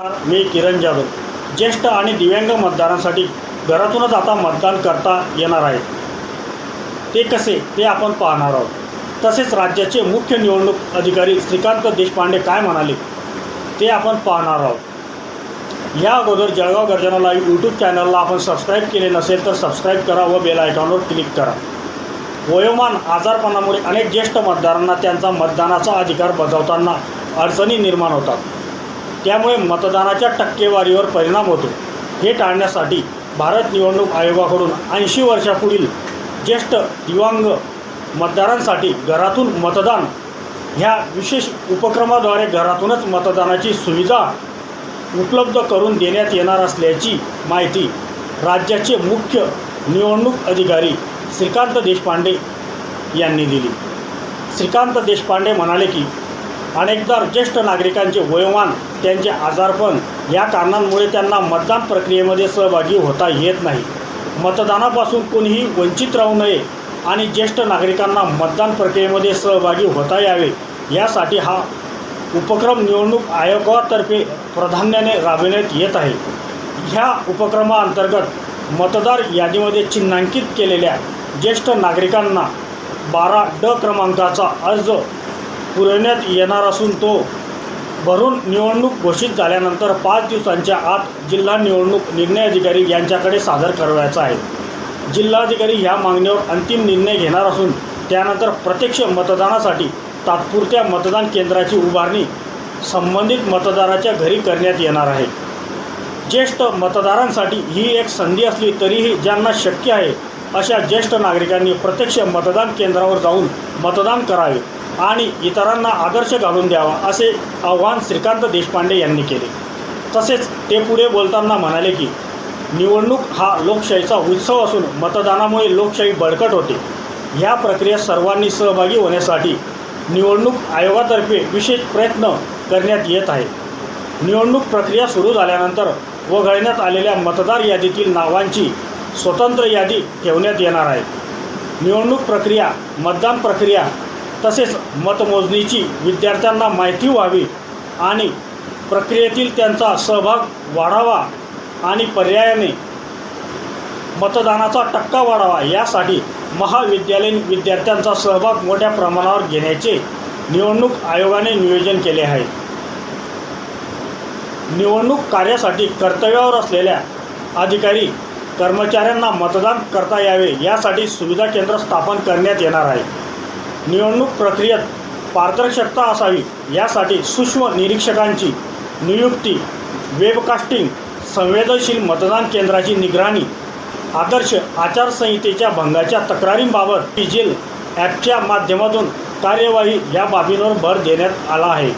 मी किरण जाधव. ज्येष्ठ आणि दिव्यांग मतदारांसाठी घरातूनच आता मतदान करता येणार आहे. ते कसे ते आपण पाहणार आहोत. तसेच राज्याचे मुख्य निवडणूक अधिकारी श्रीकांत देशपांडे काय म्हणाले ते आपण पाहणार आहोत. या अगोदर जळगाव गर्जनाला यूट्यूब चॅनलला आपण सबस्क्राईब केले नसेल तर सबस्क्राईब करा व बेल आयकॉनवर क्लिक करा. वयोमान आजारपणामुळे अनेक ज्येष्ठ मतदारांना त्यांचा मतदानाचा अधिकार बजावताना अडचणी निर्माण होतात. त्यामुळे मतदानाच्या टक्केवारीवर परिणाम होतो. हे टाळण्यासाठी भारत निवडणूक आयोगाकडून ऐंशी वर्षापुढील ज्येष्ठ दिव्यांग मतदारांसाठी घरातून मतदान ह्या विशेष उपक्रमाद्वारे घरातूनच मतदानाची सुविधा उपलब्ध करून देण्यात येणार असल्याची माहिती राज्याचे मुख्य निवडणूक अधिकारी श्रीकांत देशपांडे यांनी दिली. श्रीकांत देशपांडे म्हणाले की अनेकदा ज्येष्ठ नागरिकांचे वयोमान त्यांचे आजारपण या कारणांमुळे त्यांना मतदान प्रक्रियेमध्ये सहभागी होता येत नाही. मतदानापासून कोणीही वंचित राहू नये आणि ज्येष्ठ नागरिकांना मतदान प्रक्रियेमध्ये सहभागी होता यावे यासाठी हा उपक्रम निवडणूक आयोगातर्फे प्राधान्याने राबविण्यात येत आहे. ह्या उपक्रमाअंतर्गत मतदार यादीमध्ये चिन्हांकित केलेल्या ज्येष्ठ नागरिकांना बारा ड क्रमांकाचा अर्ज पुरवण्यात येणार असून तो भरून निवडणूक घोषित झाल्यानंतर पाच दिवसांच्या आत जिल्हा निवडणूक निर्णय अधिकारी यांच्याकडे सादर करायचा आहे. जिल्हाधिकारी ह्या मागणीवर अंतिम निर्णय घेणार असून त्यानंतर प्रत्यक्ष मतदानासाठी तात्पुरत्या मतदान केंद्राची उभारणी संबंधित मतदाराच्या घरी करण्यात येणार आहे. ज्येष्ठ मतदारांसाठी ही एक संधी असली तरीही ज्यांना शक्य आहे अशा ज्येष्ठ नागरिकांनी प्रत्यक्ष मतदान केंद्रावर जाऊन मतदान करावे आणि इतरांना आदर्श घालून द्यावा असे आवाहन श्रीकांत देशपांडे यांनी केले. तसेच ते पुढे बोलताना म्हणाले की निवडणूक हा लोकशाहीचा उत्सव असून मतदानामुळे लोकशाही बळकट होते. ह्या प्रक्रियेत सर्वांनी सहभागी होण्यासाठी निवडणूक आयोगातर्फे विशेष प्रयत्न करण्यात येत आहे निवडणूक प्रक्रिया सुरू झाल्यानंतर वगळण्यात आलेल्या मतदार यादीतील नावांची स्वतंत्र यादी ठेवण्यात येणार आहे. निवडणूक प्रक्रिया मतदान प्रक्रिया तसेच मतमोजणीची विद्यार्थ्यांना माहिती व्हावी आणि प्रक्रियेतील त्यांचा सहभाग वाढावा आणि पर्यायाने मतदानाचा टक्का वाढावा यासाठी महाविद्यालयीन विद्यार्थ्यांचा सहभाग मोठ्या प्रमाणावर घेण्याचे निवडणूक आयोगाने नियोजन केले आहे. निवडणूक कार्यासाठी कर्तव्यावर असलेल्या अधिकारी कर्मचाऱ्यांना मतदान करता यावे यासाठी सुविधा केंद्र स्थापन करण्यात येणार आहे. निवडणूक प्रक्रियेत पारदर्शकता असावी यासाठी सूक्ष्म निरीक्षकांची नियुक्ती वेबकास्टिंग संवेदनशील मतदान केंद्राची निगराणी आदर्श आचारसंहितेच्या भंगाच्या तक्रारींबाबत डिजिल ॲपच्या माध्यमातून कार्यवाही या बाबींवर भर देण्यात आला आहे.